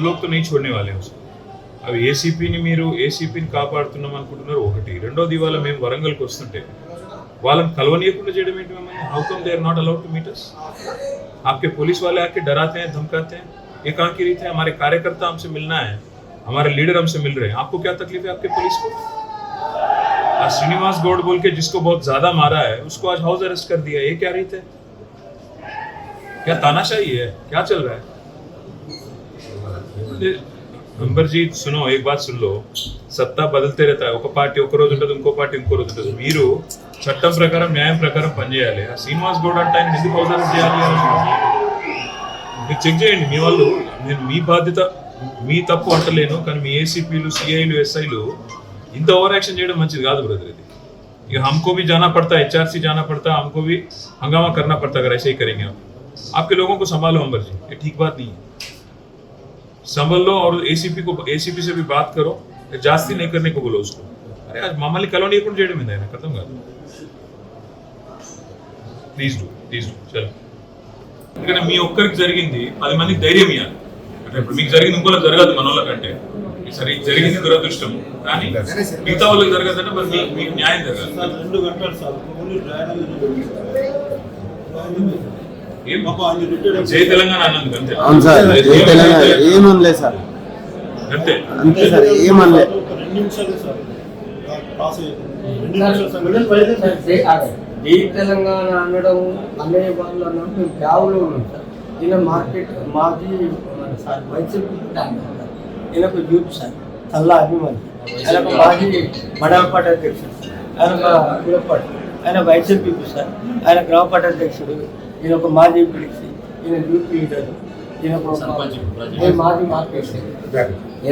लोग तो नहीं छोड़ने वाले हैं उसको అవి ఏసీపీని మీరు ఏసీపీని కాపాడుతున్నాం అనుకుంటున్నారు ఒకటి రెండోది ఇవాళ మేము వరంగల్కి వస్తుంటే వాళ్ళని కలవనీయకుండా చేయడం ఏంటి మమ్మల్ని how come they are not allowed to meet us आपके पुलिस वाले आके डराते हैं धमकाते हैं ये कहाँ की रीत है हमारे कार्यकर्ता हमसे मिलना है हमारे लीडर हमसे मिल रहे हैं आपको क्या तकलीफ है आपके पुलिस को आज श्रीनिवास गौड़ बोल के जिसको बहुत ज्यादा मारा है उसको आज हाउस अरेस्ट कर दिया ये क्या रीत है क्या तानाशाही है क्या चल रहा है अंबर जी सुनो एक बात सुन लो సత్తా బదిలితే रहता है ఒక పార్టీ ఒక రోజు ఉంటుంది ఇంకో పార్టీ ఇంకో రోజు ఉంటుంది మీరు చట్టం ప్రకారం న్యాయం ప్రకారం పనిచేయాలి ఆ శ్రీనివాస్ గౌడ్ అంటే ఆయన ఎందుకు హౌస్ అరెస్ట్ చేయాలి అని మీరు చెక్ చేయండి మీ వాళ్ళు నేను మీ బాధ్యత మీ తప్పు అంటలేను కానీ మీ ఏసీపీలు సిఐలు ఎస్ఐలు ఇంత ఓవర్ యాక్షన్ చేయడం మంచిది కాదు బ్రదర్ ఇది ఇక हमको भी जाना पड़ता है एचआरसी जाना पड़ता है हमको भी हंगामा करना पड़ता है अगर ऐसे ही करेंगे आप आपके लोगों को संभालो अंबर जी ये ठीक बात नहीं है संभल लो और एसीपी को एसीपी से भी बात करो जास्ती नहीं करने को बोलो उसको अरे आज మమ్మల్ని కలవనీయకుండా చేయడం మీద ఆయన అర్థం కాదు ప్లీజ్ డూ ప్లీజ్ డూ చలో ఎందుకంటే మీ ఒక్కరికి జరిగింది పది మందికి ధైర్యం ఇవ్వాలి అంటే ఇప్పుడు మీకు జరిగింది ఇంకోళ్ళకి జరగదు మన వాళ్ళకంటే సరే ఇది జరిగింది దురదృష్టం కానీ మిగతా వాళ్ళకి జరగదంటే మరి మీకు మీకు న్యాయం జరగాలి సార్ రెండు గంటలు సార్ జై తెలంగాణ అన్నందుకు అంతే అవును సార్ జై తెలంగాణ. ఏమనలే సార్? అంతే అంతే సార్ ఏమనలే ఒక రెండు నిమిషాలు సార్. పాస్ అయ్యింది రెండు నిమిషాలు సంగతి జై తెలంగాణ అనడం అనే వాళ్ళు అన్నప్పుడు మేము బ్యాగులో ఉన్నాం సార్. ఈయన మార్కెట్ మాది సార్ వైసీపీ ఈయన ఒక యూత్ సార్. చల్లా అభిమాని. ఆయన ఒక మాజీ మండల పార్టీ అధ్యక్షుడు ఆయన ఒక కులపాటి ఆయన వైసీపీ సార్. ఆయన గ్రామ పార్టీ అధ్యక్షుడు. ఈయన ఒక మాజీ పిలిచి ఈయన యూత్ లీడర్ ఈయన ఒక మాజీ మార్కెట్.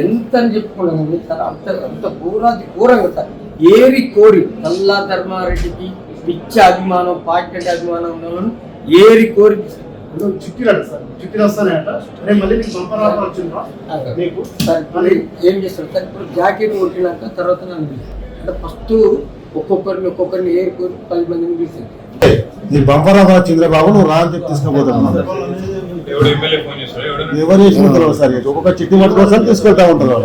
ఎంత అని సార్ అంత అంత ఘోరాది ఘోరంగా సార్. ఏరి కోరి నల్లా ధర్మారెడ్డికి పిచ్చి అభిమానం పార్టీ అంటే అభిమానం ఉన్న వాళ్ళను ఏరి కోరి నువ్వు చిట్టిరాడు సార్ చిట్టిలు వస్తానంట రేపు మళ్ళీ వచ్చిందా? సార్ ఇప్పుడు ఏం చేస్తారు సార్ ఇప్పుడు జాకెట్ కొట్టినాక తర్వాత నన్ను. అంటే ఫస్ట్ ఒక్కొక్కరిని ఒక్కొక్కరిని ఏరి కోరి పది మందిని పిలిచింది నీ బంపర్ ఆఫర్ వచ్చిందిరా బాబు నువ్వు రా అని చెప్పి తీసుకుపోతున్నావు ఎవడన్నా ఎవరు చేసిన తర్వాత సార్? ఒక్కొక్క చిట్టి పట్టుకోసం తీసుకెళ్తా ఉంటారు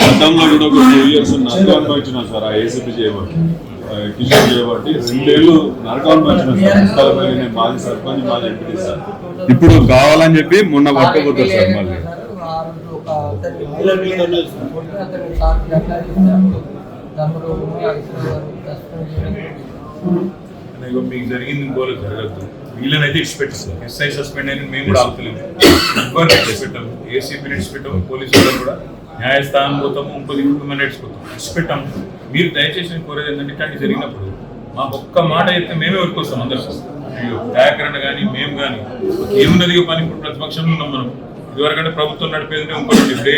గతంలో కూడా ఒక టూ ఇయర్స్ సార్ ఆ ఏసీపీ చేయబట్టి ఆ, కిషోర్ చేయబట్టి రెండేళ్ళు వచ్చిన సార్ స్థలపల్లి నేను మాజీ సర్పంచ్ మాజీ ఎంపీ సార్ ఇప్పుడు కావాలని చెప్పి మొన్న పట్టుకుపోతారు సార్ మళ్ళీ. అతన్ని సార్ ఇగో మీకు జరిగింది ఇంకోలో జరగద్దు. వీళ్ళనైతే ఇచ్చిపెట్టిస్తాం ఎస్ఐ సస్పెండ్ అయిన మేము కూడా ఆపుతలేము. ఇచ్చిపెట్టాము ఏసీపీని ఇచ్చిపెట్టాము పోలీసు వాళ్ళు కూడా న్యాయస్థానం పోతాము ఇంకొక ఇంకొక ఇచ్చిపోతాం ఇచ్చిపెట్టాము మీరు దయచేసి కోరేది ఏంటంటే ఇట్లాంటి జరిగినప్పుడు మాకు ఒక్క మాట అయితే మేమే ఊరుకొస్తాం అందరం. అయ్యో దయాకరణ కానీ మేము కానీ ఏమున్నది పని ఇప్పుడు ప్రతిపక్షంలో ఉన్నాం మనం. ఇదివరకంటే ప్రభుత్వం నడిపేది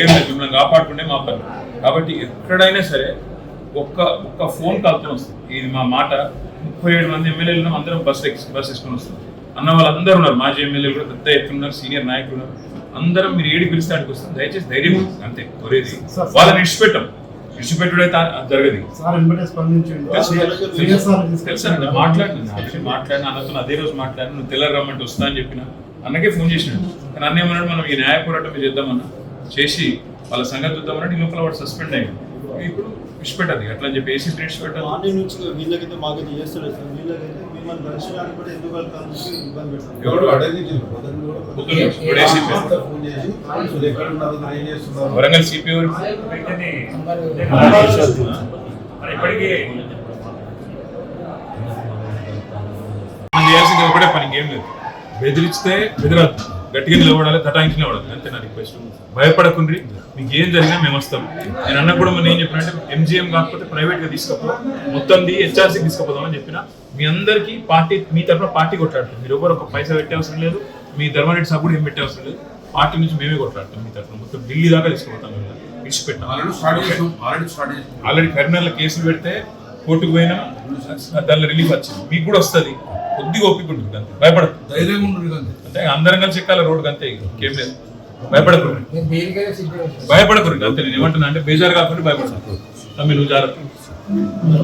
ఏం లేదు మిమ్మల్ని కాపాడుకుంటే మా పని. కాబట్టి ఎక్కడైనా సరే ఒక్క ఒక్క ఫోన్ కాల్తో వస్తుంది. ఇది మా మాట. ముప్పై ఏడు మంది ఎమ్మెల్యేలు ఉన్నాం అందరం బస్ ఎక్కి బస్ వేసుకొని వస్తాం. అన్న వాళ్ళందరూ ఉన్నారు. మాజీ ఎమ్మెల్యేలు కూడా పెద్ద ఎత్తున ఉన్నారు సీనియర్ నాయకులు ఉన్నారు. అందరం మీరు ఏడి పిలుస్తానికి వస్తాం. దయచేసి ధైర్యం. అంతే కొరేది వాళ్ళని ఇడిచిపెట్టాం ఇడిచిపెట్టుడైతే ఆ- జరగదు. తెలుసు, మాట్లాడినా మాట్లాడిన అన్నతో అదే రోజు మాట్లాడిన నువ్వు తెల్లారి రమ్మంటే వస్తా అని చెప్పిన. అన్నకే ఫోన్ చేసినాడు. కానీ అన్న ఏమన్నాడు మనం ఈ న్యాయ పోరాటం చేద్దామన్నా చేసి వాళ్ళ సంగతి చూద్దామని ఈ లోపల వాడు సస్పెండ్ అయ్యింది ఇప్పుడు విడిచిపెట్టదు అట్లా అని చెప్పి ఏసీ విడిచిపెట్టాలి మార్నింగ్ నుంచి వీళ్ళకైతే మాకైతే చేస్తలేదు సార్ వీళ్ళకైతే మిమ్మల్ని దర్శనానికి కూడా ఎందుకు వెళ్తాను ఇబ్బంది పెడతాను ఇప్పుడు ఏసీపీ వరంగల్ సిపి ఇప్పటికీ మనం చేయాల్సింది ఒకటే పని ఇంకేం లేదు. బెదిరిస్తే బెదిరద్దు గట్టిగా నిలబడాలి తటాయించి నిలబడాలి. అంతే నా రిక్వెస్ట్ భయపడకుండ్రి మీకు ఏం జరిగినా మేము వస్తాం. నేను అన్న కూడా మనం ఏం చెప్పినంటే ఎంజిఎం కాకపోతే ప్రైవేట్గా తీసుకపో మొత్తం హెచ్ఆర్సీకి తీసుకుపోదామని చెప్పిన మీ అందరికీ పార్టీ మీ తరఫున పార్టీ కొట్లాడుతుంది మీరు ఎవరు ఒక పైసా పెట్టే అవసరం లేదు. మీ ధర్మరెడ్డి సాబ్ కూడా ఏం పెట్టే అవసరం లేదు. పార్టీ నుంచి మేమే కొట్లాడతాం మీ తరఫున మొత్తం ఢిల్లీ దాకా తీసుకుపోతాం విడిచిపెట్టాం. ఆల్రెడీ కరీంనగర్లో కేసులు పెడితే కోర్టుకు పోయినా దానిలో రిలీఫ్ వచ్చింది. మీకు కూడా వస్తుంది. కొద్దిగా ఓపిక ఉంటుంది అంతే. భయపడదు ధైర్యంగా ఉండదు అంతే. అంటే అందరం కలిసి ఎక్కాలి రోడ్డుకి అంతే ఇంకేం. లేదు. సిద్ధం భయపడకూడదు అంతే నేను ఏమంటున్నా అంటే బేజారు కాకుండా భయపడతాను తమ్మి నువ్వు జాగ్రత్త.